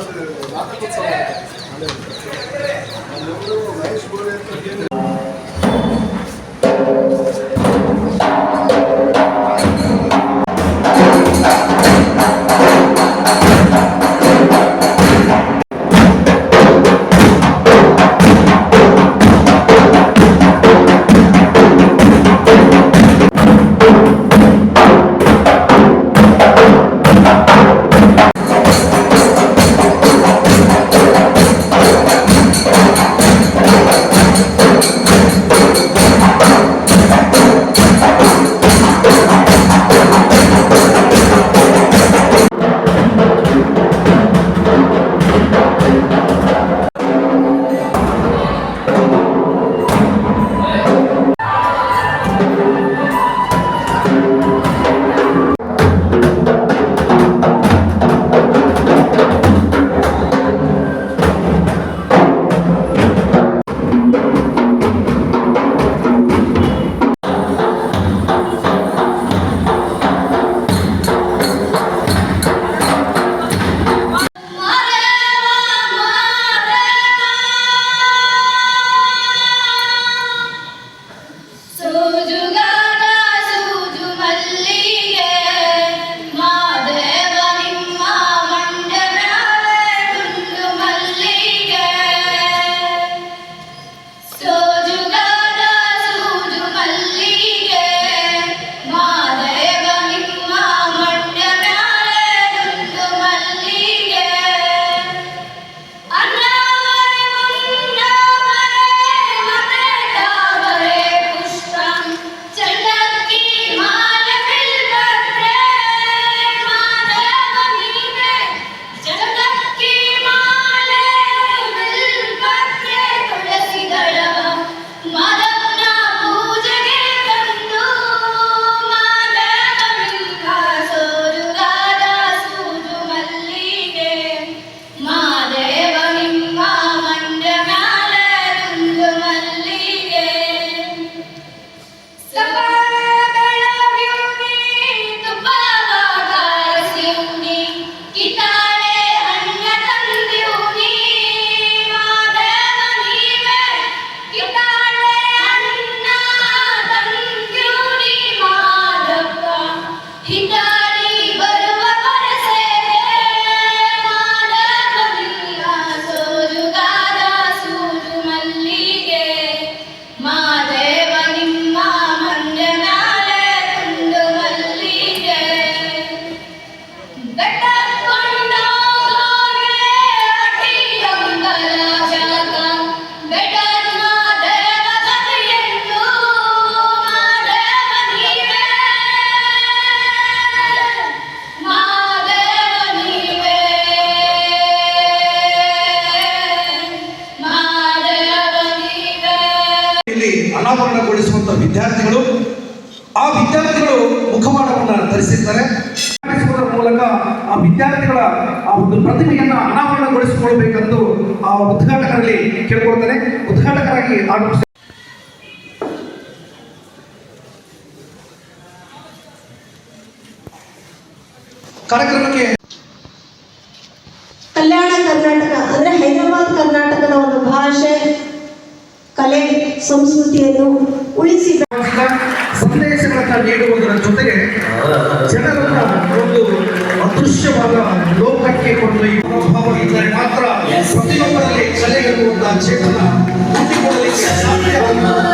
அது ಉದ್ಘಾಟಕರಲ್ಲಿ ಕೇಳ್ಕೊಳ್ತಾರೆ ಉದ್ಘಾಟಕರಾಗಿ ಆಗಮಿಸ ಕಾರ್ಯಕ್ರಮಕ್ಕೆ ಕಲ್ಯಾಣ ಕರ್ನಾಟಕ ಅಂದ್ರೆ ಹೈದರಾಬಾದ್ ಕರ್ನಾಟಕದ ಒಂದು ಭಾಷೆ ಕಲೆ ಸಂಸ್ಕೃತಿಯನ್ನು ಉಳಿಸಿ ಸಂದೇಶಗಳನ್ನ ನೀಡುವುದರ ಜೊತೆಗೆ ಜನರನ್ನ ಒಂದು ಅದೃಶ್ಯವಾದ ಲೋಕಕ್ಕೆ ಕೊಂಡೊಯ್ಯುವ ಮನೋಭಾವ ಇದ್ದರೆ ಪ್ರತಿಯೊಬ್ಬರಲ್ಲಿ ಕಲೆ ಎನ್ನುವಂತಹ ಚೇತನ ಹುಟ್ಟಿಕೊಳ್ಳಲಿಕ್ಕೆ ಸಾಧ್ಯವನ್ನು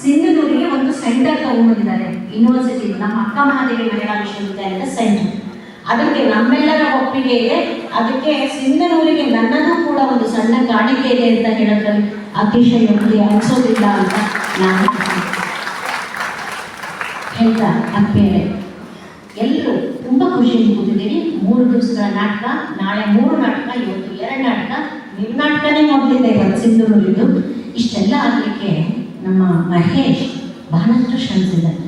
ಸಿಂಧನೂರಿಗೆ ಒಂದು ಸೆಂಟರ್ ತಗೊಂಡಿದ್ದಾರೆ ಯೂನಿವರ್ಸಿಟಿ ನಮ್ಮ ಅಕ್ಕ ಮಹಾದೇವಿ ಮಹಿಳಾ ವಿಶ್ವವಿದ್ಯಾಲಯದ ಸೆಂಟರ್. ಅದಕ್ಕೆ ನಮ್ಮೆಲ್ಲರ ಒಪ್ಪಿಗೆ ಇದೆ. ಅದಕ್ಕೆ ಸಿಂಧನೂರಿಗೆ ನನ್ನದು ಕೂಡ ಒಂದು ಸಣ್ಣ ಕಾಣಿಕೆ ಇದೆ ಅಂತ ಹೇಳೋದ್ರಲ್ಲಿ ಅತಿಶಯೋಕ್ತಿ ಅನಿಸೋದಿಲ್ಲ ಅಂತ ನಾನು ಹೇಳ್ತಾ ಅಪ್ಪೇರೆ ಎಲ್ಲರೂ ತುಂಬ ಖುಷಿಯಿಂದ ಕೂತಿದ್ದೀನಿ. ಮೂರು ದಿವಸಗಳ ನಾಟಕ, ನಾಳೆ ಮೂರು ನಾಟಕ, ಇವತ್ತು ಎರಡು ನಾಟಕ. ನಿರ್ನಾಟಕನೇ ಮೊದಲಿದೆ ಇವತ್ತು ಸಿಂಧನೂರಿದ್ದು. ಇಷ್ಟೆಲ್ಲ ಆಗಲಿಕ್ಕೆ ನಮ್ಮ ಮಹೇಶ್ ಬಹಳಷ್ಟು ಶ್ರಮಿಸಿದ್ದಾರೆ.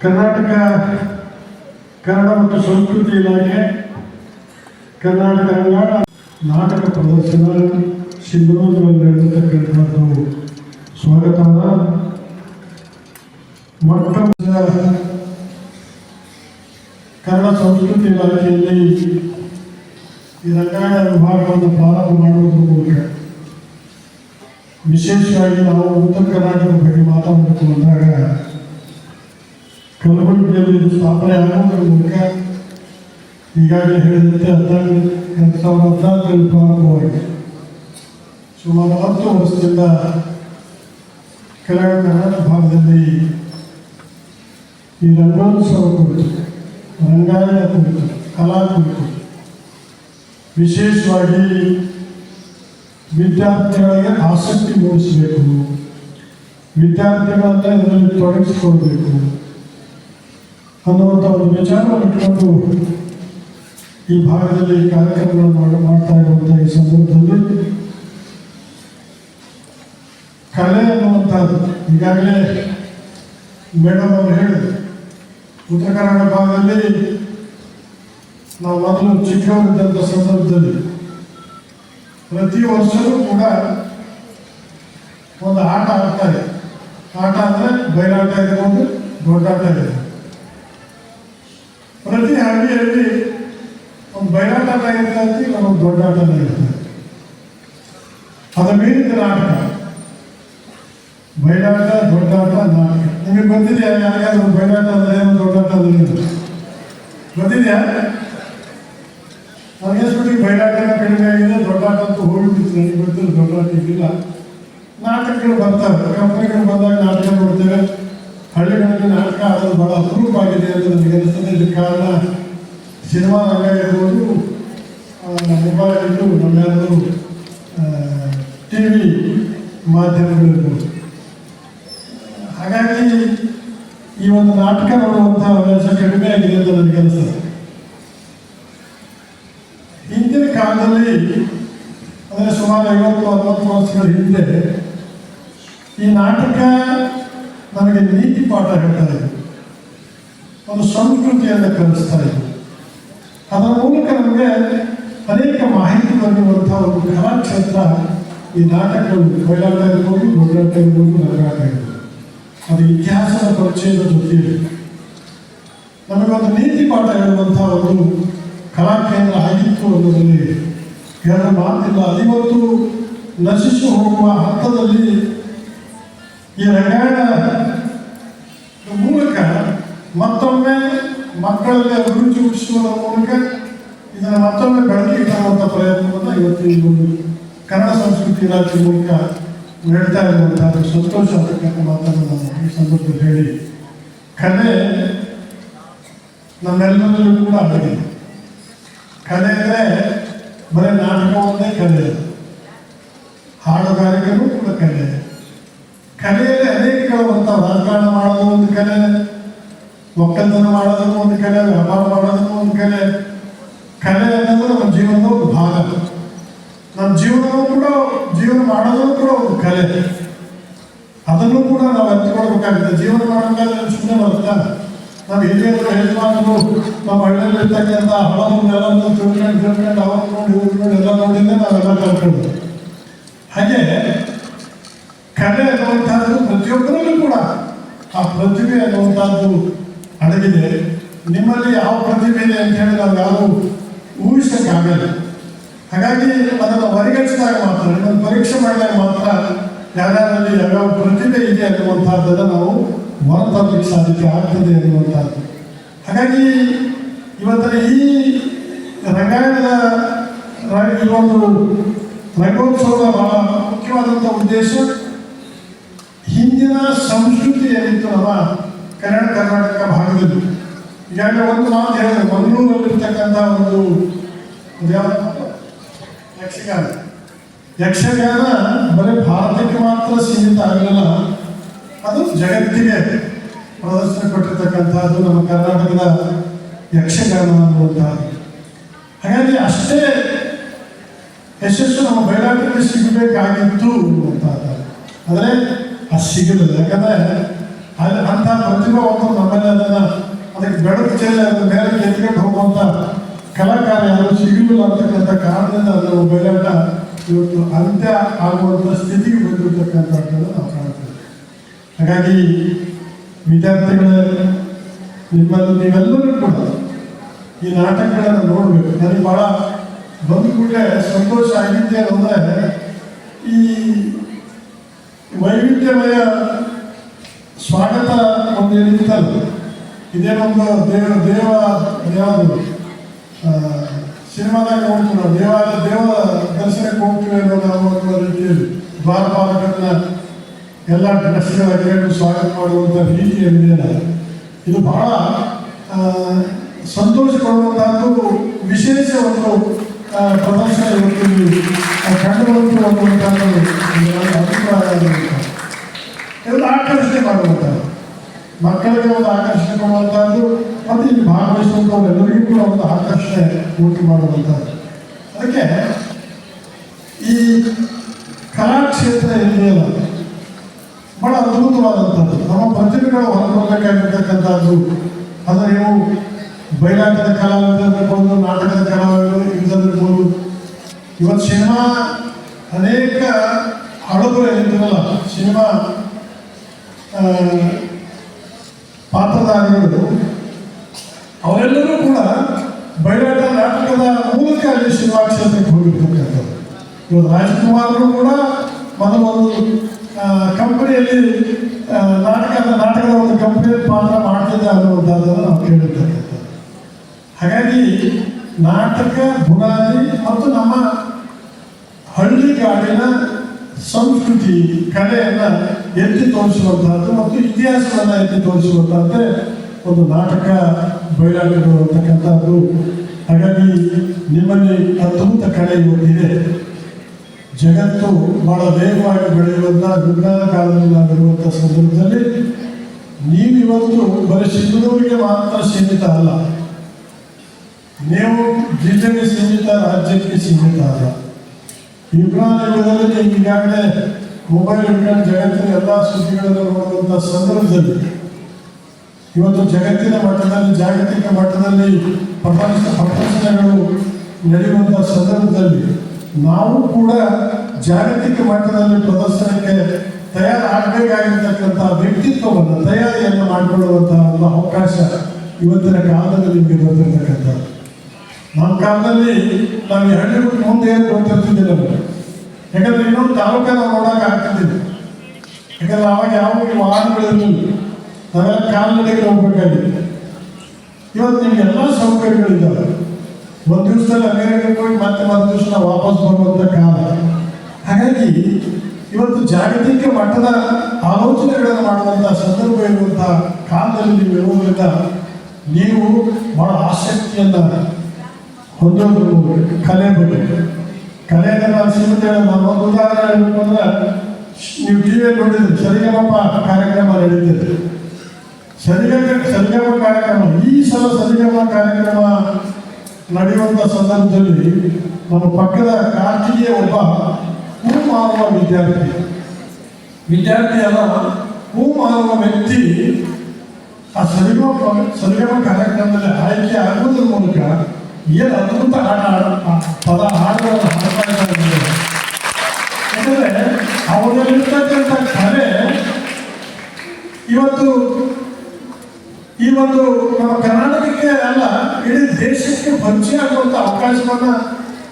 ಕರ್ನಾಟಕ, ಕನ್ನಡ ಮತ್ತು ಸಂಸ್ಕೃತಿ ಇಲಾಖೆ, ಕರ್ನಾಟಕ ರಂಗಾಯಣ ನಾಟಕ ಪ್ರದರ್ಶನ ಸಿಂಧೂರಲ್ಲಿ ನಡೆದತಕ್ಕಂಥದ್ದು ಸ್ವಾಗತದ ಮೊಟ್ಟ ಕನ್ನಡ ಸಂಸ್ಕೃತಿ ಇಲಾಖೆಯಲ್ಲಿ ಈ ರಂಗಾಯಣ ವಿಭಾಗವನ್ನು ಪ್ರಾರಂಭ ಮಾಡುವುದರ ಮೂಲಕ ವಿಶೇಷವಾಗಿ ನಾವು ಉತ್ತರ ಕರ್ನಾಟಕದ ಬಗ್ಗೆ ಮಾತಾಡಬೇಕು ಅಂದಾಗ ಕಲಬುರಗಿಯಲ್ಲಿ ಸ್ಥಾಪನೆ ಆಗುವುದರ ಮೂಲಕ ಈಗಾಗಲೇ ಹೇಳಿದಂತೆ ಹದಿನಾಲ್ಕು ಸಾವಿರದ ಹದಿನಾಲ್ಕರಲ್ಲಿ ಪ್ರಾರಂಭವಾಗಿದೆ ಸುಮಾರು ಹತ್ತು ವರ್ಷದಿಂದ ಕೆಲವು ಕರ್ನಾಟಕ ಭಾಗದಲ್ಲಿ ಈ ರಂಗೋತ್ಸವ ಕುರಿತು, ರಂಗಾಯಣ ಕುರಿತು, ಕಲಾ ಕುರಿತು ವಿಶೇಷವಾಗಿ ವಿದ್ಯಾರ್ಥಿಗಳಿಗೆ ಆಸಕ್ತಿ ಮೂಡಿಸಬೇಕು. ವಿದ್ಯಾರ್ಥಿಗಳನ್ನ ಇದರಲ್ಲಿ ತೊಡಗಿಸಿಕೊಳ್ಬೇಕು. ಅನ್ನುವಂಥ ಒಂದು ವಿಚಾರವನ್ನು ಇಟ್ಕೊಂಡು ಈ ಭಾಗದಲ್ಲಿ ಕಾರ್ಯಕ್ರಮಗಳನ್ನು ಮಾಡ- ಮಾಡ್ತಾ ಇರುವಂಥ ಈ ಸಂದರ್ಭದಲ್ಲಿ ಕಲೆ ಅನ್ನುವಂಥದ್ದು ಈಗಾಗಲೇ ಮೇಡಮ್ ಅವರು ಹೇಳಿದ್ರು. ಉತ್ತರ ಕನ್ನಡ ಭಾಗದಲ್ಲಿ ನಾವು ಮೊದಲು ಚಿಕ್ಕವರಿದ್ದಂಥ ಸಂದರ್ಭದಲ್ಲಿ ಪ್ರತಿ ವರ್ಷವೂ ಕೂಡ ಒಂದು ಆಟ ಆಡ್ತಾರೆ. ಆಟ ಅಂದರೆ ಬಯಲಾಟ ಇರ್ಬೋದು, ದೊಡ್ಡಾಟ ಇರ್ಬೋದು. ಪ್ರತಿ ಹಳ್ಳಿಯಲ್ಲಿ ಒಂದು ಬಯಲಾಟ ಇರ್ತದೆ, ಒಂದು ದೊಡ್ಡಾಟ ಇರ್ತದೆ. ಅದು ಮೀರಿದ ನಾಟಕ ಬಯಲಾಟ, ದೊಡ್ಡಾಟ, ನಾಟಕ. ನಿಮಗೆ ಬಂದಿದೆಯಾ ಯಾರಿಗಾದ್ರೂ ಬಯಲಾಟ ಅಂದ್ರೆ ಏನು, ದೊಡ್ಡಾಟ ಅಂದ್ರೆ ಏನು? ಬಂದಿದೆಯಾ ನನಗೆಸ್ಬಿಟ್ಟು ಬಯಲಾಟ ಕಡಿಮೆ ಆಗಿದೆ ದೊಡ್ಡಾಟಂತೂ ಹೋಗ್ಬಿಟ್ಟಿತ್ತು ಗೊತ್ತಿಲ್ಲ ದೊಡ್ಡಾಟ ಇದ್ದಿಲ್ಲ ನಾಟಕಗಳು ಬರ್ತವೆ, ಕಂಪನಿಗಳು ಬಂದಾಗ ನಾಟಕ ನೋಡ್ತೇವೆ. ಹಳ್ಳಿಗಳಲ್ಲಿ ನಾಟಕ ಆಡೋದು ಬಹಳ ಅಪರೂಪ ಆಗಿದೆ ಅಂತ ನನಗೆ ಅನಿಸ್ತದೆ. ಇದಕ್ಕೆ ಕಾರಣ ಸಿನಿಮಾ ರಂಗ ಇರ್ಬೋದು ಮೊಬೈಲ್ ನಮ್ಮೆಲ್ಲರೂ ಟಿ ವಿ ಮಾಧ್ಯಮಗಳಿರ್ಬೋದು. ಹಾಗಾಗಿ ಈ ಒಂದು ನಾಟಕ ನೋಡುವಂಥ ಹವ್ಯಾಸ ಕಡಿಮೆ ಆಗಿದೆ ಅಂತ ನನಗೆ ಅನಿಸ್ತದೆ ಹಿಂದಿನ ಕಾಲದಲ್ಲಿ, ಅಂದರೆ ಸುಮಾರು ಐವತ್ತು, ಅರವತ್ತು ವರ್ಷಗಳ ಹಿಂದೆ, ಈ ನಾಟಕ ನನಗೆ ನೀತಿ ಪಾಠ ಹೇಳ್ತಾರೆ. ಒಂದು ಸಂಸ್ಕೃತಿಯನ್ನು ಕಲಿಸ್ತಾ ಇದೆ ಅದರ ಮೂಲಕ ನಮಗೆ ಅನೇಕ ಮಾಹಿತಿ ಬರೆಯುವಂತಹ ಒಂದು ಕಲಾಕ್ಷೇತ್ರ ಈ ನಾಟಕಗಳು ಬಯಲಾಟ ಇರ್ಬೋದು ದೊಡ್ಡಾಟ ಇರ್ಬೋದು ನಗರಾಟ ಇರ್ಬೋದು. ಅದು ಇತಿಹಾಸದ ಪರಿಚಯದ ಜೊತೆಯಲ್ಲಿ. ನಮಗೊಂದು ನೀತಿ ಪಾಠ ಹೇಳುವಂಥ ಒಂದು ಕಲಾ ಕೇಂದ್ರ ಆಗಿತ್ತು ಅನ್ನೋದರಲ್ಲಿ ಎರಡು ಮಾತಿಲ್ಲ. ಅದಿವತ್ತು ನಶಿಸಿ ಹೋಗುವ ಹಂತದಲ್ಲಿ ಈ ರಂಗಾಯಣ ಮೂಲಕ ಮತ್ತೊಮ್ಮೆ ಮಕ್ಕಳಲ್ಲಿ ಅಭಿರುಚಿ ಹುಟ್ಟಿಸುವುದರ ಮೂಲಕ ಇದನ್ನು ಮತ್ತೊಮ್ಮೆ ಬೆಳಕಿಗೆ ತರುವಂಥ ಪ್ರಯತ್ನವನ್ನು ಇವತ್ತು ಈ ಒಂದು ಕನ್ನಡ ಸಂಸ್ಕೃತಿ ಇಲಾಖೆ ಮೂಲಕ ನಡೀತಾ ಇರುವಂತಹ ಸಂತೋಷ ಅಂತಕ್ಕಂಥ ಮಾತನ್ನು ನಾನು ಈ ಸಂದರ್ಭದಲ್ಲಿ ಹೇಳಿ. ಕಲೆ ನಮ್ಮೆಲ್ಲರಲ್ಲೂ ಕೂಡ ಅಡಗಿದೆ ಕಲೆ ಅಂದರೆ ಬರೀ ನಾಟಕ ಒಂದೇ ಕಲೆ ಹಾಡುಗಾರಿಕೆನೂ ಕೂಡ ಕಲೆ ಕಲೆಯಲ್ಲಿ ಅನೇಕಗಳು ಬರ್ತಾವೆ ರಾಜಕಾರಣ ಮಾಡೋದು ಒಂದು ಕಲೆ, ಒಕ್ಕಲ್ತನ ಮಾಡೋದಕ್ಕೂ ಒಂದು ಕಲೆ, ವ್ಯಾಪಾರ ಮಾಡೋದಕ್ಕೂ ಒಂದು ಕಲೆ. ಕಲೆ ಅನ್ನೋದು ನಮ್ಮ ಜೀವನದ ಒಂದು ಭಾಗ. ನಮ್ಮ ಜೀವನವೂ ಕೂಡ, ಜೀವನ ಮಾಡೋದು ಕೂಡ ಒಂದು ಕಲೆ. ಅದನ್ನು ಕೂಡ ನಾವು ಎತ್ಕೊಳ್ಬೇಕಾಗುತ್ತೆ ಜೀವನ ಮಾಡಬೇಕಾದ್ರೆ ಸುಮ್ಮನೆ ಬರ್ತಾ ನಾವು ಹಿರಿಯರು ಯಜಮಾನರು ನಮ್ಮ ಹಳ್ಳಿಯಲ್ಲಿ ಇರ್ತಕ್ಕಂಥ ಹಳವನ್ನೆಲ್ಲ ತಿಳ್ಕೊಂಡು ತಿಳ್ಕೊಂಡು ಅವ್ರು ನೋಡಿ ಇವ್ರು ನೋಡಿ ಎಲ್ಲ ನೋಡಿದ್ರೆ ನಾವೆಲ್ಲ ಕಲ್ತ್ಕೊಂಡು ಹಾಗೆ ಕಲೆ ಅನ್ನುವಂಥದ್ದು ಪ್ರತಿಯೊಬ್ಬರಲ್ಲೂ ಕೂಡ ಆ ಪ್ರತಿಭೆ ಅನ್ನುವಂಥದ್ದು ಅಡಗಿದೆ. ನಿಮ್ಮಲ್ಲಿ ಯಾವ ಪ್ರತಿಭೆ ಇದೆ ಅಂತ ಹೇಳಿ ನಾವು ಯಾರು ಊಹಿಸಕ್ಕಾಗಲ್ಲ ಹಾಗಾಗಿ ಅದನ್ನು ಪರಿಗಣಿಸಿದಾಗ ಮಾತ್ರ ನಿಮ್ಮನ್ನು ಪರೀಕ್ಷೆ ಮಾಡಿದಾಗ ಮಾತ್ರ ಯಾರ್ಯಾರಲ್ಲಿ ಯಾವ್ಯಾವ ಪ್ರತಿಭೆ ಇದೆ ಅನ್ನುವಂಥದ್ದನ್ನು ನಾವು ಹೊರತರಲಿಕ್ಕೆ ಸಾಧ್ಯತೆ ಆಗ್ತದೆ ಅನ್ನುವಂಥದ್ದು. ಹಾಗಾಗಿ ಇವತ್ತಿನ ಈ ರಂಗಾಯಣದ ಈ ಒಂದು ರಂಗೋತ್ಸವದ ಬಹಳ ಮುಖ್ಯವಾದಂಥ ಉದ್ದೇಶ ಹಿಂದಿನ ಸಂಸ್ಕೃತಿ ಏನಿತ್ತು ನಮ್ಮ ಕನ್ನಡ, ಕರ್ನಾಟಕ ಭಾಗದಲ್ಲಿ. ಈಗಾಗಲೇ ಒಂದು ಮಾತು ಹೇಳಿದೆ, ಮಂಗಳೂರಲ್ಲಿರ್ತಕ್ಕಂಥ ಒಂದು ಯಕ್ಷಗಾನ. ಯಕ್ಷಗಾನ ಬರೀ ಭಾರತಕ್ಕೆ ಮಾತ್ರ ಸೀಮಿತ ಆಗಲಿಲ್ಲ ಅದು ಜಗತ್ತಿಗೆ ಪ್ರದರ್ಶನ ಕೊಟ್ಟಿರ್ತಕ್ಕಂಥದ್ದು ನಮ್ಮ ಕರ್ನಾಟಕದ ಯಕ್ಷಗಾನ ಅನ್ನುವಂತಹ ಹಾಗಾಗಿ ಅಷ್ಟೇ ಯಶಸ್ಸು ನಮ್ಮ ಬಯಲಾಟಕ್ಕೆ ಸಿಗಬೇಕಾಗಿತ್ತು ಅಂತ ಆದರೆ ಅದು ಸಿಗಲಿಲ್ಲ. ಯಾಕಂದರೆ ಅಲ್ಲಿ ಅಂತ ಪ್ರತಿಭಾ ಒಂದು ನಮ್ಮಲ್ಲಿ ಅದನ್ನು ಅದಕ್ಕೆ ಬೆಳಕು ಚೆಲ್ಲಿ ಮೇಲೆ ಎತ್ಕೊಂಡು ಹೋಗುವಂಥ ಕಲಾಕಾರ ಯಾರು ಸಿಗಲಿಲ್ಲ ಅಂತಕ್ಕಂಥ ಕಾರಣದಿಂದ ಅದು ಬಯಲಾಟ ಇವತ್ತು ಅಂತ್ಯ ಆಗುವಂಥ ಸ್ಥಿತಿಗೆ ಬಂದಿರತಕ್ಕಂಥದ್ದನ್ನು ನಾವು ಕಾಣ್ತೇವೆ. ಹಾಗಾಗಿ ವಿದ್ಯಾರ್ಥಿಗಳ ನಿಮ್ಮಲ್ಲಿ ನೀವೆಲ್ಲರೂ ಕೂಡ ಈ ನಾಟಕಗಳನ್ನು ನೋಡಬೇಕು. ನನಗೆ ಭಾಳ ಬಂದ ಕೂಡಲೇ ಸಂತೋಷ ಆಗಿದ್ದೆ ಅಂದರೆ ಈ ವೈವಿಧ್ಯಮಯ ಸ್ವಾಗತ ಒಂದು ಏನಿತ್ತಲ್ಲ ಇದೇನೊಂದು ದೇವ ದೇವ, ಯಾವುದು ಸಿನಿಮಾದಾಗ ನೋಡ್ತೀವಿ ದೇವಾಲಯ, ದೇವ ದರ್ಶನಕ್ಕೆ ಹೋಗ್ತೀವಿ ಅನ್ನೋ ರೀತಿಯಲ್ಲಿ ದ್ವಾರಪಾಲಕರನ್ನ ಎಲ್ಲ ಡ್ರೆಸ್ಗಳ ಸ್ವಾಗತ ಮಾಡುವಂಥ ರೀತಿ ಏನಿದೆಯಲ್ಲ ಇದು ಬಹಳ ಸಂತೋಷ ಕೊಡುವಂತಹದ್ದು ವಿಶೇಷ ಒಂದು ಪ್ರದರ್ಶನ ಇವತ್ತು ಕಂಡುಬಂತು ಅಭಿಪ್ರಾಯ. ಇದನ್ನು ಆಕರ್ಷಣೆ ಮಾಡುವಂತಹ ಮಕ್ಕಳಿಗೆ ಒಂದು ಆಕರ್ಷಣೆ ಮಾಡುವಂಥದ್ದು ಮತ್ತು ಇಲ್ಲಿ ಭಾಗವಹಿಸುವಂಥವರೆಲ್ಲರಿಗೂ ಕೂಡ ಒಂದು ಆಕರ್ಷಣೆ ಉಂಟು ಮಾಡುವಂಥದ್ದು ಅದಕ್ಕೆ ಈ ಕಲಾಕ್ಷೇತ್ರ ಇದೆಯಲ್ಲ ಬಹಳ ಅದ್ಭುತವಾದಂಥದ್ದು. ನಮ್ಮ ಪ್ರತಿಭೆಗಳು ಹೊರಬರಬೇಕಾಗಿರ್ತಕ್ಕಂಥದ್ದು ಅದು ನೀವು ಬಯಲಾಟದ ಕಲಾವಿದರಿರ್ಬೋದು ನಾಟಕದ ಕಲಾವಿದರು ಇವತ್ತು ಸಿನಿಮಾ ಅನೇಕ ಹಳಬರು ಏನಿದ್ರಲ್ಲ ಸಿನಿಮಾ ಪಾತ್ರಧಾರಿಗಳು, ಅವರೆಲ್ಲರೂ ಕೂಡ ಬಯಲಾಟ ನಾಟಕದ ಮೂಲಕ ಅಲ್ಲಿ ಸಿನಿಮಾ ಕ್ಷೇತ್ರಕ್ಕೆ ಹೋಗಿರ್ತಕ್ಕಂಥದ್ದು. ಇವತ್ತು ರಾಜಕುಮಾರರು ಕೂಡ ಮೊದಲು ಒಂದು ಕಂಪನಿಯಲ್ಲಿ ನಾಟಕ ನಾಟಕದ ಒಂದು ಕಂಪನಿಯ ಪಾತ್ರ ಮಾಡ್ತಿದ್ದೆ ಅನ್ನುವಂಥದ್ದನ್ನು ನಾವು ಕೇಳಿರ್ತಕ್ಕಂಥದ್ದು. ಹಾಗಾಗಿ ನಾಟಕ ಬುನಾದಿ ಮತ್ತು ನಮ್ಮ ಹಳ್ಳಿಗಾಡಿನ ಸಂಸ್ಕೃತಿ, ಕಲೆಯನ್ನು ಎತ್ತಿ ತೋರಿಸುವಂತಹದ್ದು ಮತ್ತು ಇತಿಹಾಸವನ್ನು ಎತ್ತಿ ತೋರಿಸುವಂತಹದ್ದೇ ಒಂದು ನಾಟಕ ಬಯಲಾಟಗಳು ಅಂತಕ್ಕಂಥದ್ದು ಹಾಗಾಗಿ ನಿಮ್ಮಲ್ಲಿ ಅದ್ಭುತ ಕಲೆ ಇವತ್ತಿದೆ ಜಗತ್ತು ಬಹಳ ವೇಗವಾಗಿ ಬೆಳೆಯುವಂಥ ವಿಜ್ಞಾನ ಕಾಲದಲ್ಲಿ ನಾವಿರುವಂಥ ಸಂದರ್ಭದಲ್ಲಿ ನೀವಿವತ್ತು ಬರೀ ಸಿಂಧೂರಿಗೆ ಮಾತ್ರ ಸೀಮಿತ ಅಲ್ಲ. ನೀವು ಜಿಲ್ಲೆಗೆ ಸೀಮಿತ, ರಾಜ್ಯಕ್ಕೆ ಸೀಮಿತ ಅಲ್ಲ. ವಿಜ್ಞಾನ ಯುಗದಲ್ಲಿ ಈಗಾಗಲೇ ಮೊಬೈಲ್ ವಿಜ್ಞಾನ ಜಗತ್ತಿನ ಎಲ್ಲ ಸುದ್ದಿಗಳನ್ನು ನೋಡುವಂಥ ಸಂದರ್ಭದಲ್ಲಿ ಇವತ್ತು ಜಗತ್ತಿನ ಮಟ್ಟದಲ್ಲಿ, ಜಾಗತಿಕ ಮಟ್ಟದಲ್ಲಿ ಪ್ರಪಂಚ, ಪ್ರಪಂಚಗಳು ನಡೆಯುವಂಥ ಸಂದರ್ಭದಲ್ಲಿ ನಾವು ಕೂಡ ಜಾಗತಿಕ ಮಟ್ಟದಲ್ಲಿ ಪ್ರದರ್ಶನಕ್ಕೆ ತಯಾರಾಗಬೇಕಾಗಿರ್ತಕ್ಕಂತಹ ವ್ಯಕ್ತಿತ್ವವನ್ನು, ತಯಾರಿಯನ್ನು ಮಾಡಿಕೊಳ್ಳುವಂತಹ ಒಂದು ಅವಕಾಶ ಇವತ್ತಿನ ಕಾಲದಲ್ಲಿ ನಿಮಗೆ ಬಂದಿರತಕ್ಕಂಥದ್ದು ನಮ್ಮ ಕಾಲದಲ್ಲಿ ನಾವು ಹಳ್ಳಿ ಮುಂದೆ ಏನು ಗೊತ್ತಿರ್ತಿದ್ದಿಲ್ಲ ಯಾಕಂದ್ರೆ ಇನ್ನೊಂದು ತಾಲೂಕ ನಾವು ನೋಡೋಕೆ ಆಗ್ತಿದ್ದಿಲ್ಲ. ಯಾಕಂದ್ರೆ ಅವಾಗ ಯಾವ ವಾಹನಗಳಿರಲಿಲ್ಲ ನಾವೆಲ್ಲ ಕಾಲ್ನಡೆಗೆ ಹೋಗ್ಬೇಕಾಗಿತ್ತು. ಇವತ್ತು ನಿಮ್ಗೆ ಎಲ್ಲ ಸೌಕರ್ಯಗಳಿದ್ದಾವೆ. ಒಂದು ದಿವಸದಲ್ಲಿ ಅಮೇರಿಕಕ್ಕೆ ಹೋಗಿ ಮತ್ತೆ ಒಂದು ದಿವಸ ವಾಪಸ್ ಬರುವಂಥ ಕಾಲ. ಹಾಗಾಗಿ ಇವತ್ತು ಜಾಗತಿಕ ಮಟ್ಟದ ಆಲೋಚನೆಗಳನ್ನು ಮಾಡುವಂಥ ಸಂದರ್ಭ ಇರುವಂತಹ ಕಾಲದಲ್ಲಿ ನೀವು ಇರುವುದರಿಂದ ನೀವು ಬಹಳ ಆಸಕ್ತಿಯನ್ನು ಹೊಂದೋದು ಕಲೆ ಬಗ್ಗೆ ಕಲೆಗೆ ನಾನು ಸೀಮಿತ ನಾನು ಒಂದು ಉದಾಹರಣೆ ಹೇಳಬೇಕು ಅಂದ್ರೆ, ನೀವು ಟಿ ವಿಯಲ್ಲಿ ನೋಡಿದ್ರೆ ಸರಿಗಮಪ್ಪ ಕಾರ್ಯಕ್ರಮ ನಡೀತಿದೆ. ಸರಿಗಮ ಸರಿಗಮ ಕಾರ್ಯಕ್ರಮ, ಈ ಸಲ ಸರಿಗಮ ಕಾರ್ಯಕ್ರಮ ನಡೆಯುವಂಥ ಸಂದರ್ಭದಲ್ಲಿ ನಮ್ಮ ಪಕ್ಕದ ಕಾರ್ತಿಗೆ ಒಬ್ಬ ಹೂ ಮಾರುವ ವಿದ್ಯಾರ್ಥಿ ವಿದ್ಯಾರ್ಥಿ ಅಲ್ಲ ಹೂ ಮಾರುವ ವ್ಯಕ್ತಿ ಆ ಸರಿಗಮ ಸರಿಗಮ ಕಾರ್ಯಕ್ರಮದಲ್ಲಿ ಆಯ್ಕೆ ಆಗುವುದರ ಮೂಲಕ ಏನು ಅದ್ಭುತ ಆಟ ಪದ ಹಾಡುಗಳನ್ನು ಹಾಡ್ತಾ ಇದ್ದಾರೆ. ಯಾಕಂದ್ರೆ ಅವರಲ್ಲಿರ್ತಕ್ಕಂಥ ಕಲೆ ಇವತ್ತು ಈ ಒಂದು ನಮ್ಮ ಕರ್ನಾಟಕಕ್ಕೆ ಅಲ್ಲ ಇಡೀ ದೇಶಕ್ಕೆ ಪರಿಚಯ ಆಗುವಂಥ ಅವಕಾಶವನ್ನ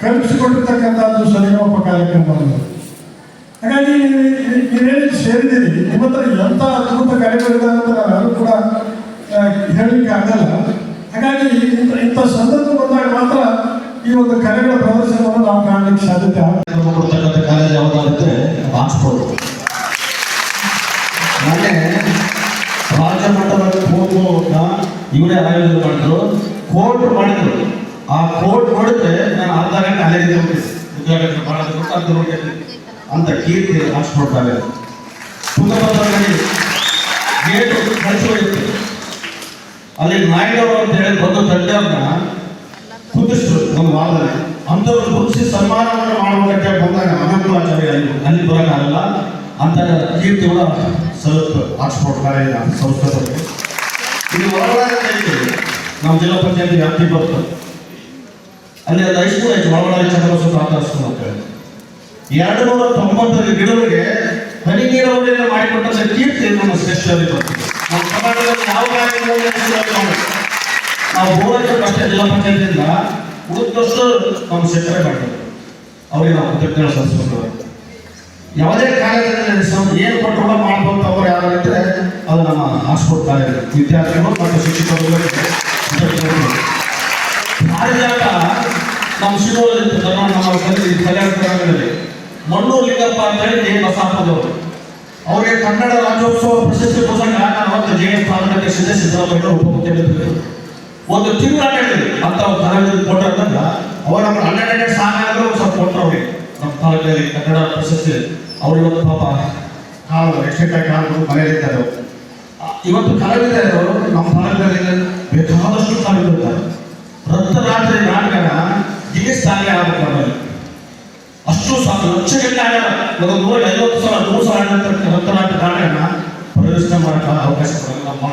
ಕಲ್ಪಿಸಿಕೊಟ್ಟಿರ್ತಕ್ಕಂಥದ್ದು ಸರಿಗಮಪ ಕಾರ್ಯಕ್ರಮ ಹಾಗಾಗಿ ನೀವು- ನೀವೇನು ಸೇರಿದ್ದೀರಿ. ನಿಮ್ಮ ಹತ್ರ ಎಂಥ ಅದ್ಭುತ ಕಾರ್ಯಗಳಿದೆ ಅಂತ ನಾವ್ಯಾರು ಕೂಡ ಹೇಳಲಿಕ್ಕೆ ಆಗಲ್ಲ. ಹಾಗಾಗಿ ಇಂಥ ಇಂಥ ಸಂದರ್ಭ ಬಂದಾಗ ಮಾತ್ರ ಈ ಒಂದು ಕಲೆಗಳ ಪ್ರದರ್ಶನವನ್ನು ನಾವು ಕಾಣಲಿಕ್ಕೆ ಸಾಧ್ಯತೆ ಕೊಡ್ತಕ್ಕಂಥ ಕಾಲೇಜ್ ಯಾವುದಾಗುತ್ತೆ ಆಕ್ಸ್ಫೋರ್ಡ್ ರಾಜ್ಯ ಮಟ್ಟದಲ್ಲಿ ಖೋಖೋನ ಇವರೇ ಆಯೋಜನೆ ಮಾಡಿದ್ರು. ಕೋರ್ಟ್ ಮಾಡಿದ್ರು. ಆ ಕೋರ್ಟ್ ನೋಡಿದ್ರೆ ನಾನು ಅರ್ಧ ಗಂಟೆ ಅಲ್ಲೇ ಹೋಗ್ತಿದ್ದೆ ಉದ್ಘಾಟನೆ ಮಾಡೋದು ನೋಡಿ ಅಂತ ಕೀರ್ತಿ ಹಾಕ್ಸ್ಕೊಡ್ತಾರೆ ಕಾಲೇಜ್ ತುಂಗಭದ್ರಾ ನದಿ ಗೇಟ್ ಅಲ್ಲಿ ನಾಯ್ಡವರು ಅಂತ ಹೇಳಿ ಬಂದು ತಂದೆಯವ್ರನ್ನ ಕುದಿಸ್ರು ಒಂದು ವಾರದಲ್ಲಿ. ಅಂಥವ್ರು ಕುದಿಸಿ ಸನ್ಮಾನವನ್ನು ಮಾಡುವುದಕ್ಕೆ ಬಂದಾಗ ಅನುಕೂಲಾಚಾರ್ಯ ಅಲ್ಲಿ ಅಲ್ಲಿ ಬರೋಕ್ಕಾಗಲ್ಲ ಅಂತ ಕೀರ್ತಿ ಕೂಡ ಸಲ್ಲುತ್ತೆ ಹಾಕ್ಸ್ಕೊಡ್ತಾರೆ ಸಂಸ್ಕೃತಕ್ಕೆ ಇದು ಒಳಗೊಳಗೆ ನಮ್ಮ ಜಿಲ್ಲಾ ಪಂಚಾಯತಿ ವ್ಯಾಪ್ತಿ ಬರ್ತದೆ ಅಲ್ಲಿ ಅದು ಹೈಸ್ಕೂಲ್ ಆಯ್ತು ಒಳಗೊಳಗೆ ಚಂದ್ರಬಸವ ಪ್ರಾರ್ಥಿಸ್ಕೊಂಡು ಅಂತ ಹೇಳಿ. ಎರಡು ನೂರ ತೊಂಬತ್ತರ ಗಿಡಗಳಿಗೆ ಹನಿ ನೀರಾವರಿಯನ್ನು ಮಾಡಿಕೊಟ್ಟಂತ ಕೀರ್ತಿ ನಮ್ಮ ಶ್ರೇಷ್ಠರಲ್ಲಿ ಬರ್ತದೆ ನಾವು. ಹೋರಾಟ ಅಷ್ಟೇ ಜಿಲ್ಲಾ ಪಂಚಾಯತಿಯಿಂದ ಉಳಿದಷ್ಟು ನಮ್ಮ ಸೆಕ್ರೆ ಮಾಡಿದ್ರು. ಅವರಿಗೆ ನಾವು ಕೃತಜ್ಞತೆ ಸಲ್ಲಿಸಬೇಕು. ಯಾವುದೇ ಕಾರ್ಯದಲ್ಲಿ ಸಂ- ಏನು ಕೂಡ ಮಾಡ್ಬೋದು ಅವರು ಯಾರು ಇದ್ರೆ ಅದು ನಮ್ಮ ಕಾಲೇಜ್ ವಿದ್ಯಾರ್ಥಿಗಳು ಮತ್ತು ಕೃತಜ್ಞತೆಗಳು. ಪಾರಿಜಾತ ನಮ್ಮ ಶಿವರಲ್ಲಿ ನಮ್ಮ ಕಲಿ ಕಲ್ಯಾಣ ಕರ್ನಾಟಕದಲ್ಲಿ ಮಣ್ಣೂರು ಲಿಂಗಪ್ಪ ಅಂತ ಹೇಳಿ ಬಸಾಪದವರು ಅವರಿಗೆ ಕನ್ನಡ ರಾಜ್ಯೋತ್ಸವ ಪ್ರಶಸ್ತಿ ಪ್ರಸಂಗ ನಾನು ಜೆ ಎಸ್ ಪ್ರಾರಂಭಕ್ಕೆ ಸಿದ್ಧ ಸಿದ್ದರಾಮಯ್ಯ ಉಪಮುಖ್ಯಮಂತ್ರಿ ಒಂದು ತಿಂಗಳ ಹೇಳಿದ್ರು ಅಂತ ಕಲಾವಿದರು ಕೊಟ್ಟಂತ ಅವ್ರು ನಮ್ಮ ಹನ್ನೆರಡನೇ ಆದರೂ ಸ್ವಲ್ಪ ಕೊಟ್ಟರು ಅವ್ರಿಗೆ. ನಮ್ಮ ತಾಲೂಕಲ್ಲಿ ಕನ್ನಡ ಪ್ರಶಸ್ತಿ. ಅವ್ರು ಒಂದು ಪಾಪ ಕಾಲು ಎಷ್ಟೆಟ್ಟ ಕಾಲು ಮನೆಯಲ್ಲಿದ್ದಾರೆ ಅವ್ರು. ಇವತ್ತು ಕಲಾವಿದರು ನಮ್ಮ ತಾಲೂಕಲ್ಲಿ ಬೇಕಾದಷ್ಟು ಕಲಾವಿದರಿದ್ದಾರೆ ರಕ್ತರಾತ್ರಿ ನಾಟಕನ ಗಿನ್ನಿಸ್ ತಾನೇ ಆಗಬೇಕು ಅಷ್ಟು ಸಾವಿರ ಲಕ್ಷಗಟ್ಟಲೆ ಆಗ್ಯಾರ. ಒಂದು ನೂರ ಐವತ್ತು ಸಾವಿರ ನೂರು ಸಾವಿರ ಆಡಳಿತ ರಕ್ತನಾಟಕ ನಾಟಕನ ಪ್ರದರ್ಶನ ಮಾಡಕ ಅವಕಾಶ ಕೊಡಲ್ಲ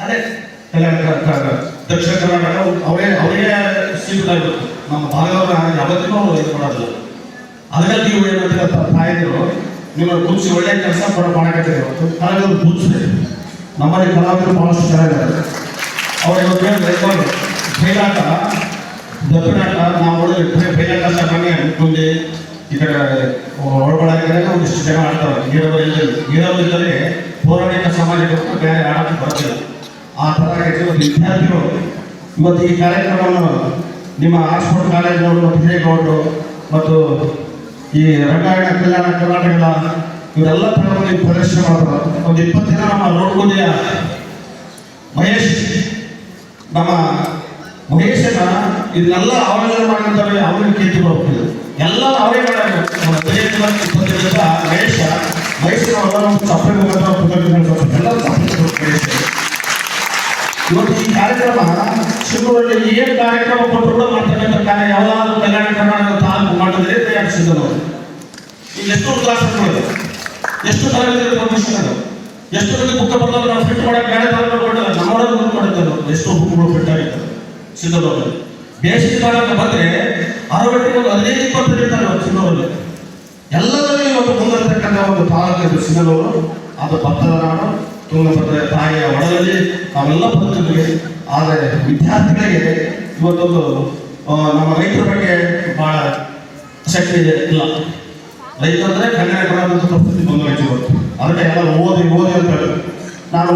ಅದೇ ದಕ್ಷಿಣ ಕರ್ನಾಟಕ ಅವರೇ ಅವರೇ ಸೀಮಿತವಾಗಿರುತ್ತೆ ನಮ್ಮ ಭಾಗದವರ ಯಾವತ್ತಿಗೂ ಅವರು ಇದು ಮಾಡೋದು ಅದಕ್ಕೆ ನೀವು ಏನಂತ ತಾಯಿದ್ರು ನಿಮ್ಮ ಗುರುಸಿ ಒಳ್ಳೆ ಕೆಲಸ ಇವತ್ತು ಕಲಾವಿದರು ಗುರುಸಿದೆ ನಮ್ಮಲ್ಲಿ ಕಲಾವಿದರು ಬಹಳಷ್ಟು ಚೆನ್ನಾಗಿದ್ದಾರೆ ಅವ್ರು ಹೇಳಿದ್ರೆ ಬೈಲಾಟ ದಕ್ಷಿಣಾಟ ನಾವು ನೋಡಿದ್ರೆ ಫೇಲಾಟ ಸಾಮಾನ್ಯ ಮುಂದೆ ಈ ಕಡೆ ಒಳಗೊಳಗೆ ಒಂದಿಷ್ಟು ಜನ ಆಡ್ತಾರೆ ನೀರಾವರಿ ಇಲ್ಲದೆ ನೀರಾವರಿ ಇದ್ದರೆ ಪೌರಾಣಿಕ ಸಮಾಜಕ್ಕೆ ಬೇರೆ ಆಡಕ್ಕೆ ಬರ್ತಿಲ್ಲ ಆ ಥರ ವಿದ್ಯಾರ್ಥಿಗಳು ಇವತ್ತು ಈ ಕಾರ್ಯಕ್ರಮವನ್ನು ನಿಮ್ಮ ಆಕ್ಸ್ಫೋರ್ಡ್ ಮತ್ತು ಹಿರೇಗೌಡರು ಮತ್ತು ಈ ರಂಗಾಯಣ ಕಲ್ಯಾಣ ಕರ್ನಾಟಕದ ಇವರೆಲ್ಲ ಪ್ರದರ್ಶನ ಮಾಡ್ತಾರೆ ಒಂದು ಇಪ್ಪತ್ತು ದಿನ ನಮ್ಮ ರೋಡ್ ಮಹೇಶ್ ನಮ್ಮ ಮಹೇಶನ ಇದನ್ನೆಲ್ಲ ಆಲೋಚನೆ ಮಾಡಿರ್ತಾರೆ ಅವರಿಗೆ ಕೀರ್ತಿ ಹೋಗ್ತಿದ್ರು ಎಲ್ಲ ಅವರೇ ದಿವಸ ಮಹೇಶ ಮುಖಾಂತರ ಎಲ್ಲ ಇವತ್ತು ಈ ಕಾರ್ಯಕ್ರಮ ಶಿವರಲ್ಲಿ ಏನು ಕಾರ್ಯಕ್ರಮ ಕೊಟ್ಟರು ಕಾರ್ಯ, ಯಾವ್ದಾದ್ರು ಕಲ್ಯಾಣ ಕರ್ನಾಟಕ ತಾಲೂಕು ಮಾಡಿದ್ರೆ ತಯಾರಿಸಿದ್ರು ಈಗ ಎಷ್ಟು ಕ್ಲಾಸ್ ಎಷ್ಟು ತರಗತಿ ಎಷ್ಟು ಮಂದಿ ಬುಕ್ ಬರ್ತದೆ ನಾವು ಫಿಟ್ ಮಾಡಕ್ಕೆ ಬೇರೆ ತರ ಕೊಟ್ಟಿಲ್ಲ ನಮ್ಮೊಳಗೆ ಬುಕ್ ಮಾಡಿದ್ದಾರೆ ಎಷ್ಟು ಬುಕ್ಗಳು ಫಿಟ್ ಆಗಿದ್ದಾರೆ ಸಿದ್ಧದವರು ಬೇಸಿಗೆ ಕಾಲಕ್ಕೆ ಬಂದ್ರೆ ಅರವತ್ತು ಒಂದು ಹದಿನೈದು, ಇಪ್ಪತ್ತು ಇರ್ತಾರೆ ಅವರು ಸಿದ್ಧರಲ್ಲಿ ಎಲ್ಲದರಲ್ಲಿ ಇವತ್ತು ಮುಂದಿರ್ತಕ್ಕಂಥ ಒಂದು ತಾಲೂಕು ಸಿದ್ಧದವರು ಅದು ಭತ್ತದ ನಾಡು ತುಂಗಭದ್ರ ತಾಯಿಯ ಒಡಲಲ್ಲಿ ನಾವೆಲ್ಲ ಬದುಕಿದ್ವಿ ಆದರೆ ವಿದ್ಯಾರ್ಥಿಗಳಿಗೆ ಇವತ್ತೊಂದು ನಮ್ಮ ರೈತರ ಬಗ್ಗೆ ಬಹಳ ಶಕ್ತಿ ಇದೆ. ಇಲ್ಲ. ರೈತರಂದ್ರೆ ಕನ್ನಡ ಬರೋದಂತ ಪರಿಸ್ಥಿತಿ ಬಂದು ಇವತ್ತು ಅದಕ್ಕೆ ಎಲ್ಲ ಓದಿ ಓದಿ ಅಂತ ನಾನು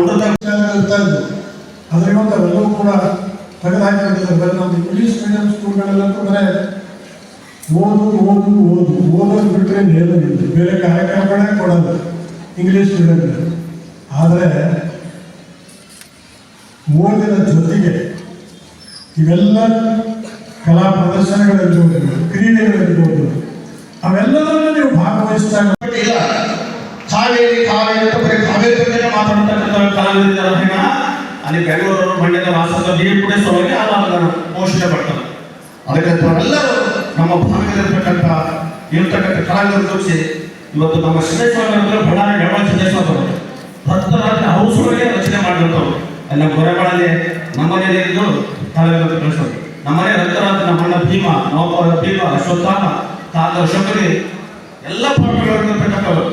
ಇದ್ದು ಅದರಿಂದ ಅವೆಲ್ಲವೂ ಕೂಡ ತೆಗೆದು ಹಾಕಿಬಿಟ್ಟಿದ್ದಾರೆ ಬರೀ ನಮ್ಮ ಇಂಗ್ಲೀಷ್ ಮೀಡಿಯಂ ಸ್ಕೂಲ್ಗಳಲ್ಲಂತೂ ಬರೇ ಓದು ಓದು ಓದು. ಓದೋದು ಬಿಟ್ಟರೆ ನೇರ ಬೇರೆ ಕಾರ್ಯಕ್ರಮಗಳೇ ಕೊಡಲ್ಲ ಇಂಗ್ಲೀಷ್ ಮೀಡಿಯಂ ಆದರೆ ಓದಿನ ಜೊತೆಗೆ ಇವೆಲ್ಲ ಕಲಾ ಪ್ರದರ್ಶನಗಳಿರ್ಬೋದು ಕ್ರೀಡೆಗಳಿರ್ಬೋದು ಅವೆಲ್ಲದರಲ್ಲೂ ನೀವು ಭಾಗವಹಿಸಿದಾಗ ಕಾವೇರಿ ಕಾವೇರಿ ಅಂತ ಬರೀ ಕಾವೇರಿ ಬಗ್ಗೆ ಮಾತಾಡ್ತಕ್ಕಂಥ ಅಲ್ಲಿ ಬೆಂಗಳೂರು ಮಂಡ್ಯದ ವಾಸದ ನೀರು ಕುಡಿಸುವವರಿಗೆ ಅದನ್ನು ಪೋಷಣೆ ಮಾಡ್ತಾರೆ ಅದಕ್ಕೆ ನಾವೆಲ್ಲರೂ ನಮ್ಮ ಭಾಗದಲ್ಲಿರ್ತಕ್ಕಂಥ ಇರ್ತಕ್ಕಂಥ ಕಲಾವಿದರು ತೋರಿಸಿ ಇವತ್ತು ನಮ್ಮ ಸಿದ್ದೇಶ್ವರ ಬಳ್ಳಾರಿ ಗಣಪತಿ ಸಿದ್ದೇಶ್ವರ ಭಕ್ತರಾತ್ರಿ ಹೌಸುಗಳಿಗೆ ರಚನೆ ಮಾಡಿರ್ತವ್ರು ಅಲ್ಲಿ ಗೊರೆಗಳಲ್ಲಿ ನಮ್ಮನೇಲಿ ಇದ್ದು ಕಲಾವಿದರು ಕಳಿಸೋದು ನಮ್ಮನೆ ರಕ್ತರಾತ್ರಿ ನಮ್ಮ ಅಣ್ಣ ಭೀಮ ನವಪ ಭೀಮ, ಅಶ್ವತ್ಥಾಮ, ತಾತ ಶಬರಿ, ಎಲ್ಲ ಪಾಠಗಳಿರ್ತಕ್ಕಂಥವ್ರು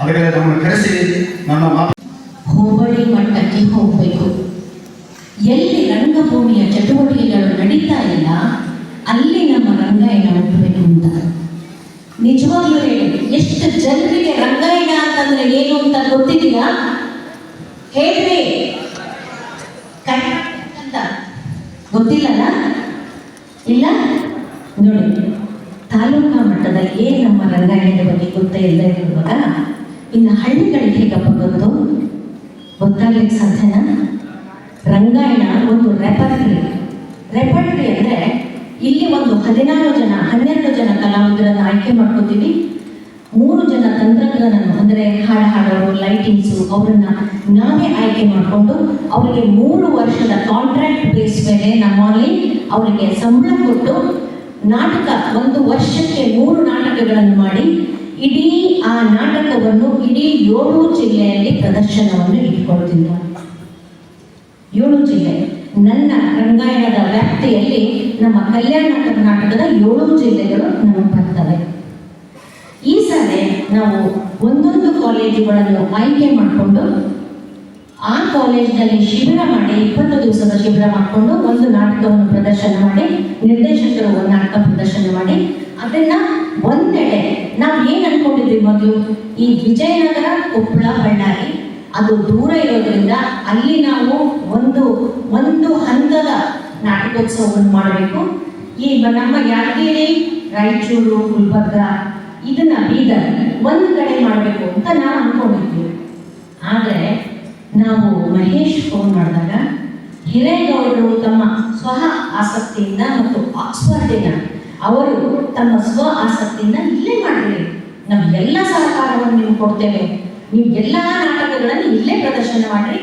ಅದಕ್ಕೆ ನಮ್ಮನ್ನು ಕರೆಸಿ ನಮ್ಮ ಹೋಬಳಿ ಮಟ್ಟಕ್ಕೆ ಹೋಗಬೇಕು. ಎಲ್ಲಿ ರಂಗಭೂಮಿಯ ಚಟುವಟಿಕೆಗಳು ನಡೀತಾ ಇಲ್ಲ, ಅಲ್ಲಿ ನಮ್ಮ ರಂಗಾಯಣ ಹುಟ್ಟಬೇಕು ಅಂತ. ನಿಜವಾಗ್ಲೂ ಹೇಳಿ, ಎಷ್ಟು ಜನರಿಗೆ ರಂಗಾಯಣ ಅಂತಂದ್ರೆ ಏನು ಅಂತ ಗೊತ್ತಿದೆಯಾ ಹೇಳ್ರಿ. ಅಂತ ಗೊತ್ತಿಲ್ಲಲ್ಲ? ಇಲ್ಲ? ನೋಡಿ, ತಾಲೂಕಾ ಮಟ್ಟದಲ್ಲಿ ನಮ್ಮ ರಂಗಾಯಣದ ಬಗ್ಗೆ ಗೊತ್ತೇ ಇಲ್ಲ ಇರುವಾಗ ಇನ್ನು ಹಳ್ಳಿಗಳಿಗೆ ಹೇಗಪ್ಪ ಗೊತ್ತು ಗೊತ್ತಾಗ್ಲಿಕ್ಕೆ ಸಾಧ್ಯನಾ ರಂಗಾಯಣ ಒಂದು ರೆಪರ್ಟ್ರಿ. ರೆಪರ್ಟ್ರಿ ಅಂದ್ರೆ ಇಲ್ಲಿ ಒಂದು ಹದಿನಾರು ಜನ, ಹನ್ನೆರಡು ಜನ ಕಲಾವಿದರನ್ನು ಆಯ್ಕೆ ಮಾಡ್ಕೋತೀವಿ. ಮೂರು ಜನ ತಂತ್ರಜ್ಞರನ್ನು ಅಂದರೆ ಹಾಡು ಹಾಡೋರು ಲೈಟಿಂಗ್ಸು, ಅವರನ್ನ ನಾವೇ ಆಯ್ಕೆ ಮಾಡಿಕೊಂಡು ಅವರಿಗೆ ಮೂರು ವರ್ಷದ ಕಾಂಟ್ರಾಕ್ಟ್ ಬೇಸ್ ಮೇಲೆ ನಮ್ಮಲ್ಲಿ ಅವರಿಗೆ ಸಂಬಳ ಕೊಟ್ಟು ನಾಟಕ ಒಂದು ವರ್ಷಕ್ಕೆ ಮೂರು ನಾಟಕಗಳನ್ನು ಮಾಡಿ ಇಡೀ ಆ ನಾಟಕವನ್ನು ಇಡೀ ಏಳು ಜಿಲ್ಲೆಯಲ್ಲಿ ಪ್ರದರ್ಶನವನ್ನು ಇಟ್ಕೊಳ್ತಿದ್ದ. ಏಳು ಜಿಲ್ಲೆ ನನ್ನ ರಂಗಾಯಣದ ವ್ಯಾಪ್ತಿಯಲ್ಲಿ ನಮ್ಮ ಕಲ್ಯಾಣ ಕರ್ನಾಟಕದ ಏಳು ಜಿಲ್ಲೆಗಳು ನಮಗೆ ಬರ್ತವೆ ಈ ಸಲ ನಾವು ಒಂದೊಂದು ಕಾಲೇಜುಗಳನ್ನು ಆಯ್ಕೆ ಮಾಡಿಕೊಂಡು, ಆ ಕಾಲೇಜಿನಲ್ಲಿ ಶಿಬಿರ ಮಾಡಿ, ಇಪ್ಪತ್ತು ದಿವಸದ ಶಿಬಿರ ಮಾಡಿಕೊಂಡು ಒಂದು ನಾಟಕವನ್ನು ಪ್ರದರ್ಶನ ಮಾಡಿ, ನಿರ್ದೇಶಕರು ಒಂದು ನಾಟಕ ಪ್ರದರ್ಶನ ಮಾಡಿ ಅದನ್ನ ಒಂದೆಡೆ ನಾವು ಏನ್ ಅನ್ಕೊಂಡಿದ್ವಿ ಮೊದಲು? ಈ ವಿಜಯನಗರ ಕೊಪ್ಪಳ ಬಳ್ಳಾರಿ, ಅದು ದೂರ ಇರೋದ್ರಿಂದ ಅಲ್ಲಿ ನಾವು ಒಂದು ಒಂದು ಹಂತದ ನಾಟಕೋತ್ಸವವನ್ನು ಮಾಡಬೇಕು. ಈ ನಮ್ಮ ಯಾದಗಿರಿ, ರಾಯಚೂರು, ಗುಲ್ಬರ್ಗ ಇದನ್ನ ಬೀದರ್ ಒಂದು ಕಡೆ ಮಾಡಬೇಕು ಅಂತ ನಾವು ಅನ್ಕೊಂಡಿದ್ವಿ. ಆದರೆ ನಾವು ಮಹೇಶ್ ಫೋನ್ ಮಾಡಿದಾಗ ಹಿರೇಗೌಡರು ತಮ್ಮ ಸ್ವಹ ಆಸಕ್ತಿಯಿಂದ ಮತ್ತು ಆಕ್ಸ್ಫರ್ಡಿನ ಅವರು ತಮ್ಮ ಸ್ವ ಆಸಕ್ತಿಯಿಂದ ಇಲ್ಲೇ ಮಾಡಿರಿ ನಾವು ಎಲ್ಲ ಸಹಕಾರವನ್ನು ನೀವು ಕೊಡ್ತೇವೆ. ನೀವು ಎಲ್ಲ ನಾಟಕಗಳನ್ನು ಇಲ್ಲೇ ಪ್ರದರ್ಶನ ಮಾಡ್ರಿ.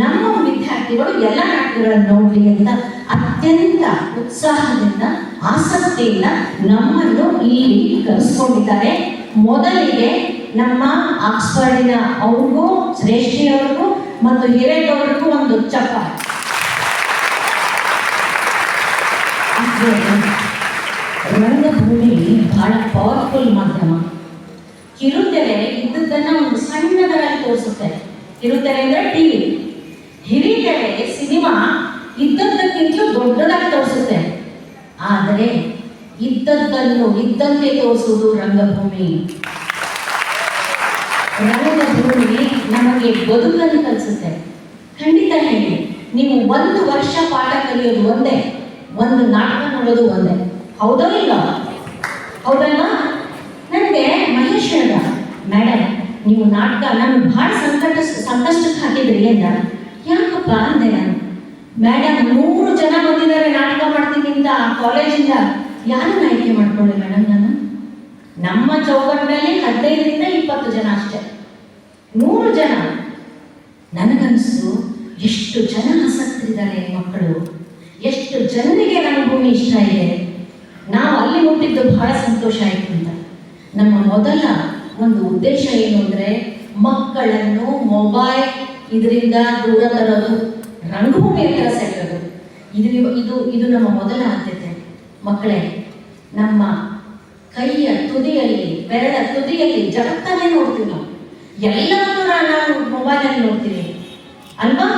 ನಮ್ಮ ವಿದ್ಯಾರ್ಥಿಗಳು ಎಲ್ಲ ನಾಟಕಗಳನ್ನು ನೋಡ್ಲಿ ಅಂತ ಅತ್ಯಂತ ಉತ್ಸಾಹದಿಂದ, ಆಸಕ್ತಿಯಿಂದ ನಮ್ಮನ್ನು ಇಲ್ಲಿ ಕರೆಸ್ಕೊಂಡಿದ್ದಾರೆ. ಮೊದಲಿಗೆ ನಮ್ಮ ಆಕ್ಸ್ಫರ್ಡಿನ ಅವ್ರಿಗೂ ಶ್ರೇಷ್ಠಿಯವರಿಗೂ ಮತ್ತು ಹಿರೇಗೌಡರಿಗೂ ಒಂದು ಚಪ್ಪಾಳೆ. ಪವರ್ಫುಲ್ ಮಾಧ್ಯಮ. ಕಿರುತೆರೆ ಇದ್ದದ್ದನ್ನ ಒಂದು ಸಣ್ಣದರಲ್ಲಿ ತೋರಿಸುತ್ತೆ. ಕಿರುತೆರೆ ಅಂದ್ರೆ ಟಿವಿ. ಹಿರಿತೆರೆ ಸಿನಿಮಾ ಇದ್ದದ್ದಕ್ಕಿಂತಲೂ ದೊಡ್ಡದಾಗಿ ತೋರಿಸುತ್ತೆ. ಆದರೆ ಇದ್ದದ್ದನ್ನು ಇದ್ದಂತೆ ತೋರಿಸುವುದು ರಂಗಭೂಮಿ. ರಂಗಭೂಮಿ ನಮಗೆ ಬದುಕನ್ನು ಕಲಿಸುತ್ತೆ. ಖಂಡಿತ ಹೇಳಿ, ನೀವು ಒಂದು ವರ್ಷ ಪಾಠ ಕಲಿಯೋದು ಒಂದೇ, ಒಂದು ನಾಟಕ ನೋಡೋದು ಒಂದೇ. ಹೌದೋ ಇಲ್ಲ? ಹೌದಲ್ವಾ? ನನಗೆ ಮಹೇಶ್ ಹೇಳ್ದ ಮೇಡಮ್ ನೀವು ನಾಟಕ ನಾನು ಬಹಳ ಸಂಕಟ ಸಂಕಷ್ಟಕ್ಕೆ ಹಾಕಿದ್ರಿ ಅಂದ. ಯಾಕಪ್ಪ ಅಂದೆ ನಾನು. ಮೇಡಮ್ ನೂರು ಜನ ಬಂದಿದ್ದಾರೆ ನಾಟಕ ಮಾಡ್ತೀನಿ ಅಂತ ಕಾಲೇಜಿಂದ ಯಾರನ್ನ ಆಯ್ಕೆ ಮಾಡ್ಕೊಳ್ಳಿ ಮೇಡಮ್ ನಾನು? ನಮ್ಮ ಚೌಕಟ್ಟಿನಲ್ಲಿ ಹದಿನೈದರಿಂದ ಇಪ್ಪತ್ತು ಜನ ಅಷ್ಟೇ. ನೂರು ಜನ. ನನಗನ್ಸು ಎಷ್ಟು ಜನ ಆಸಕ್ತರಿದ್ದಾರೆ ಮಕ್ಕಳು. ಎಷ್ಟು ಜನರಿಗೆ ನನ್ನ ಭೂಮಿ ಇಷ್ಟ ಇದೆ. ನಾವು ಅಲ್ಲಿ ಮುಟ್ಟಿದ್ದು ಬಹಳ ಸಂತೋಷ ಆಯ್ತು ಅಂತ. ನಮ್ಮ ಮೊದಲ ಒಂದು ಉದ್ದೇಶ ಏನು ಅಂದ್ರೆ ಮಕ್ಕಳನ್ನು ಮೊಬೈಲ್ ಇದರಿಂದ ದೂರ ತರೋದು, ರಂಗಭೂಮಿ ಹತ್ರ ಸೆಳೆಯೋದು. ಇದು ಇದು ಇದು ನಮ್ಮ ಮೊದಲ ಆದ್ಯತೆ. ಮಕ್ಕಳೇ, ನಮ್ಮ ಕೈಯ ತುದಿಯಲ್ಲಿ, ಬೆರಳ ತುದಿಯಲ್ಲಿ ಜಗತ್ತನ್ನೇ ನೋಡ್ತೀವಿ ನಾವು ಎಲ್ಲವನ್ನೂ ನಾವು ಮೊಬೈಲಲ್ಲಿ ನೋಡ್ತೀನಿ ಅಲ್ವಾ?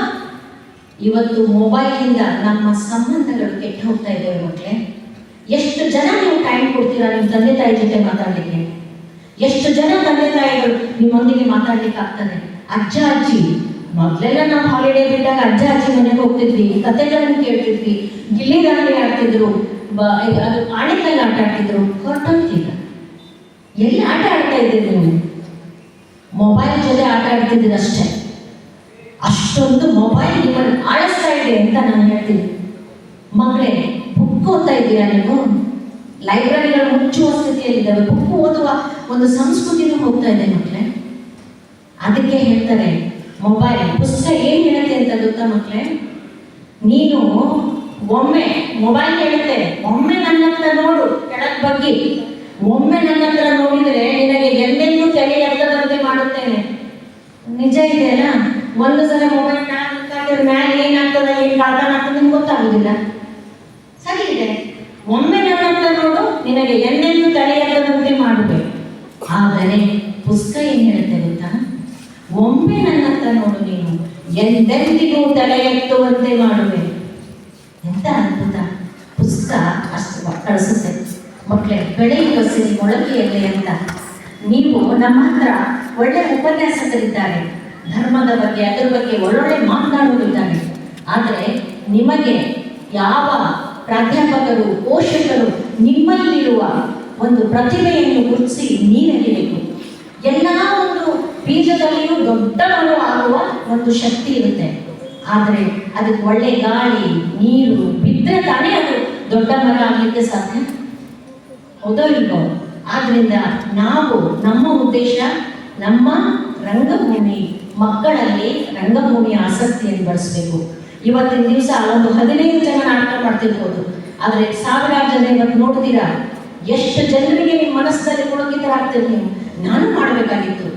ಇವತ್ತು ಮೊಬೈಲಿಂದ ನಮ್ಮ ಸಂಬಂಧಗಳು ಕೆಟ್ಟು ಹೋಗ್ತಾ ಇದ್ದಾವೆ ಮಕ್ಕಳೇ. ಎಷ್ಟು ಜನ ನೀವು ಟೈಮ್ ಕೊಡ್ತೀರಾ? ನಿಮ್ಮ ತಂದೆ ತಾಯಿ ಜೊತೆ ಮಾತಾಡಲಿಕ್ಕೆ? ಎಷ್ಟು ಜನ ತಂದೆ ತಾಯಿಗಳು ನಿಮ್ಮೊಂದಿಗೆ ಮಾತಾಡ್ಲಿಕ್ಕೆ ಆಗ್ತದೆ? ಅಜ್ಜ, ಅಜ್ಜಿ, ಮೊದಲೆಲ್ಲ ನಾವು ಹಾಲಿಡೇ ಬಿಟ್ಟಾಗ ಅಜ್ಜ, ಅಜ್ಜಿ ಮನೆಗೆ ಹೋಗ್ತಿದ್ವಿ. ಕತೆಗಳನ್ನು ಕೇಳ್ತಿದ್ವಿ. ಗಿಲ್ಲಿ ದಾಂಡಿ ಆಡ್ತಿದ್ರು ಅದು ಆಣೆಕಲ್ಲಿ ಆಟ ಆಡ್ತಿದ್ರು. ಹೊರಟೋಗ್ತಿಲ್ಲ ಎಲ್ಲಿ ಆಟ ಆಡ್ತಾ ಇದ್ದೀರಿ ನೀವು? ಮೊಬೈಲ್ ಜೊತೆ ಆಟ ಆಡ್ತಿದ್ದೀರಿ ಅಷ್ಟೇ. ಅಷ್ಟೊಂದು ಮೊಬೈಲ್ ನಿಮ್ಮನ್ನು ಆಳಿಸ್ತಾ ಇದೆ ಅಂತ ನಾನು ಹೇಳ್ತೀನಿ. ಮಗಳೇ ಬುಕ್ ಓದ್ತಾ ಇದ್ದೀರಾ ನೀವು? ಲೈಬ್ರರಿಗಳು ಮುಚ್ಚುವ ಸ್ಥಿತಿಯಲ್ಲಿದ್ದಾವೆ ಬುಕ್ ಓದುವ ಒಂದು ಸಂಸ್ಕೃತಿನೂ ಹೋಗ್ತಾ ಇದೆ ಮಕ್ಕಳೇ. ಅದಕ್ಕೆ ಹೇಳ್ತಾರೆ, ಮೊಬೈಲ್, ಪುಸ್ತಕ ಏನ್ ಹೇಳುತ್ತೆ ಅಂತ ಗೊತ್ತಾ ಮಕ್ಕಳೇ? ನೀನು ಒಮ್ಮೆ ಮೊಬೈಲ್ ಹೇಳುತ್ತೆ. ಒಮ್ಮೆ ನನ್ನ ಹತ್ರ ನೋಡು, ಕೆಳಗ್ ಬಗ್ಗೆ. ಒಮ್ಮೆ ನನ್ನ ಹತ್ರ ನೋಡಿದರೆ ನಿನಗೆ ಎಂದೆಂದೂ ತಲೆ ಎತ್ತದಂತೆ ಮಾಡುತ್ತೇನೆ. ನಿಜ ಇದೆಯಲ್ಲ? ಒಂದು ಸಲ ಮೊಬೈಲ್ ಮ್ಯಾಲೆ ಏನಾಗ್ತದೆ? ಏನ್ ಕಾರ್ಟನ್ ಆಗ್ತದೆ ನಿಮ್ಗೆ ಗೊತ್ತಾಗುದಿಲ್ಲ. ಸರಿ ಇದೆ. ಒಮ್ಮೆ ನನ್ನಂತ ನೋಡು, ನಿನಗೆ ಎಂದೆಂದು ತಡೆಯಲ್ಲದಂತೆ ಮಾಡುವೆ ಆದರೆ ಪುಸ್ತಕ ಏನ್ ಹೇಳುತ್ತೆ ಗೊತ್ತಾ? ಒಮ್ಮೆ ನನ್ನಂತ ನೋಡು ನೀನು, ಎಂದೆಂದಿಗೂ ತಲೆ ಎತ್ತುವಂತೆ ಮಾಡುವೆ. ಎಂತ ಅದ್ಭುತ. ಪುಸ್ತಕ ಅಷ್ಟು ಕಳಿಸುತ್ತೆ ಮಕ್ಕಳೇ ಬೆಳೆಯುವ ಸಿರಿ ಮೊಳಕೆಯಲ್ಲಿ ಅಂತ. ನೀವು ನಮ್ಮ ಹತ್ರ ಒಳ್ಳೆ ಉಪನ್ಯಾಸಕರಿದ್ದಾರೆ. ಧರ್ಮದ ಬಗ್ಗೆ, ಅದರ ಬಗ್ಗೆ ಒಳ್ಳೊಳ್ಳೆ ಮಾತನಾಡುವುದಿದ್ದಾರೆ ಆದರೆ ನಿಮಗೆ ಯಾವ ಪ್ರಾಧ್ಯಾಪಕರು, ಪೋಷಕರು ನಿಮ್ಮಲ್ಲಿರುವ ಒಂದು ಪ್ರತಿಭೆಯನ್ನು ಗುರುತಿಸಿ ನೀನೆಲ್ಲಿಬೇಕು ಎಲ್ಲ ಒಂದು ಬೀಜದಲ್ಲಿಯೂ ದೊಡ್ಡ ಮರ ಆಗುವ ಒಂದು ಶಕ್ತಿ ಇರುತ್ತೆ. ಆದರೆ ಅದಕ್ಕೆ ಒಳ್ಳೆ ಗಾಳಿ, ನೀರು ಬಿದ್ದರೆ ತಾನೇ ಅದು ದೊಡ್ಡ ಮರ ಆಗಲಿಕ್ಕೆ ಸಾಧ್ಯ? ಹೌದೋ ಇಲ್ವೋ ಆದ್ರಿಂದ ನಾವು ನಮ್ಮ ಉದ್ದೇಶ ನಮ್ಮ ರಂಗಭೂಮಿ, ಮಕ್ಕಳಲ್ಲಿ ರಂಗಭೂಮಿಯ ಆಸಕ್ತಿಯನ್ನು ಬೆಳೆಸಬೇಕು. ಇವತ್ತಿನ ದಿವಸ ಒಂದು ಹದಿನೈದು ಜನ ನಾಟಕ ಮಾಡ್ತಿರ್ಬೋದು ಆದರೆ ಸಾವಿರಾರು ಜನ ಇವತ್ತು ನೋಡ್ತೀರಾ? ಎಷ್ಟು ಜನರಿಗೆ ನಿಮ್ಮ ಮನಸ್ಸಲ್ಲಿ ಪುಳಕಿತರಾಗ್ತೀರಿ ನೀವು? ನಾನು ಮಾಡಬೇಕಾಗಿತ್ತು.